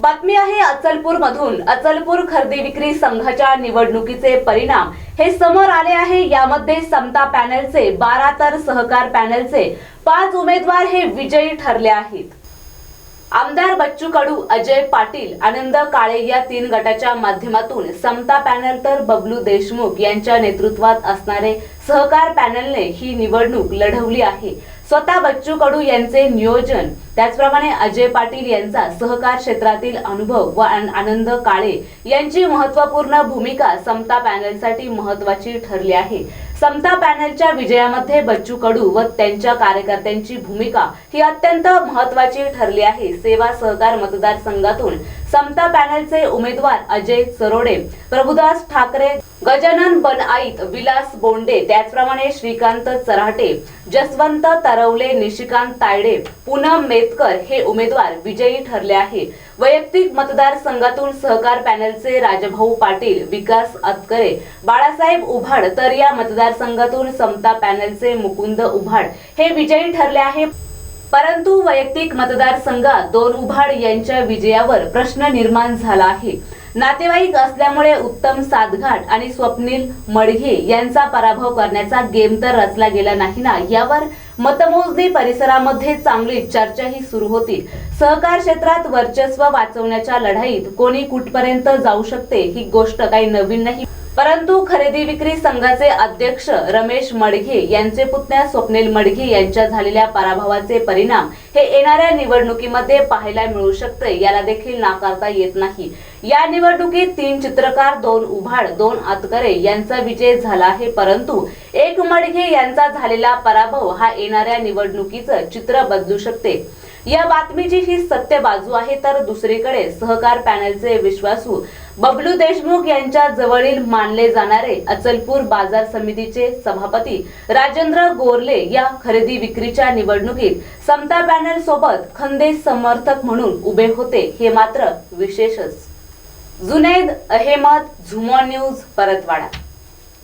बातमी आहे अचलपूर मधून अचलपूर खरेदी विक्री संघाच्या निवडणुकीचे परिणाम. हे समोर आले आहे. यामध्ये समता पॅनलचे बारा तर सहकार पॅनलचे पाच उमेदवार हे विजयी ठरले आहेत. आमदार बच्चू कडू अजय पाटील आनंद काळे या तीन गटाच्या माध्यमातून समता पॅनल तर बबलू देशमुख यांच्या नेतृत्वात असणारे सहकार पॅनलने ही निवडणूक लढवली आहे. स्वतः बच्चू कडू यांचे नियोजन त्याचप्रमाणे अजय पाटील यांचा सहकार क्षेत्रातील अनुभव व आनंद काळे यांची महत्त्वपूर्ण भूमिका समता पॅनलसाठी महत्वाची ठरली आहे. समता पॅनलच्या विजयामध्ये बच्चू कडू व त्यांच्या कार्यकर्त्यांची भूमिका ही अत्यंत महत्वाची ठरली आहे. सेवा सहकार मतदारसंघातून समता पॅनलचे उमेदवार अजय सरोडे प्रभुदास ठाकरे गजानन बनआईत विलास बोंडे त्याचप्रमाणे श्रीकांत चराटे जसवंत तरवले निशिकांत तायडे पूनम मेतकर हे उमेदवार विजयी ठरले आहे वैयक्तिक मतदारसंघातून सहकार पॅनलचे राजभाऊ पाटील विकास अतकरे बाळासाहेब उभाड तर या मतदारसंघातून समता पॅनलचे मुकुंद उभाड हे विजयी ठरले आहे परंतु वैयक्तिक मतदारसंघात दोन उभाड यांच्या विजयावर प्रश्न निर्माण झाला आहे. नातेवाईक असल्यामुळे उत्तम सातघाट आणि स्वप्नील मडघे यांचा पराभव करण्याचा गेम तर रचला गेला नाही ना? यावर मतमोजणी परिसरामध्ये चांगली चर्चाही सुरू होती. सहकार क्षेत्रात वर्चस्व वाचवण्याच्या लढाईत कोणी कुठपर्यंत जाऊ शकते ही गोष्ट काही नवीन नाही परंतु खरेदी विक्री संघाचे अध्यक्ष रमेश मडघे यांचे पुतण्या स्वप्नील मडघे यांच्या झालेल्या पराभवाचे परिणाम हे येणाऱ्या निवडणुकीमध्ये पाहायला मिळू शकते याला देखील नाकारता येत नाही. या निवडणुकीत तीन चित्रकार दोन उभाड दोन आतकरे यांचा विजय झाला आहे परंतु एक मडघे यांचा झालेला पराभव हा येणाऱ्या निवडणुकीचं चित्र बदलू शकते. या बातमीची ही सत्य बाजू आहे तर दुसरीकडे सहकार पॅनलचे विश्वासू बबलू देशमुख यांच्या जवळील मानले जाणारे अचलपूर बाजार समितीचे सभापती राजेंद्र गोरले या खरेदी विक्रीच्या निवडणुकीत समता पॅनल सोबत खंदेश समर्थक म्हणून उभे होते हे मात्र विशेषच. Junaid Ahmed zoom on news Paratwada.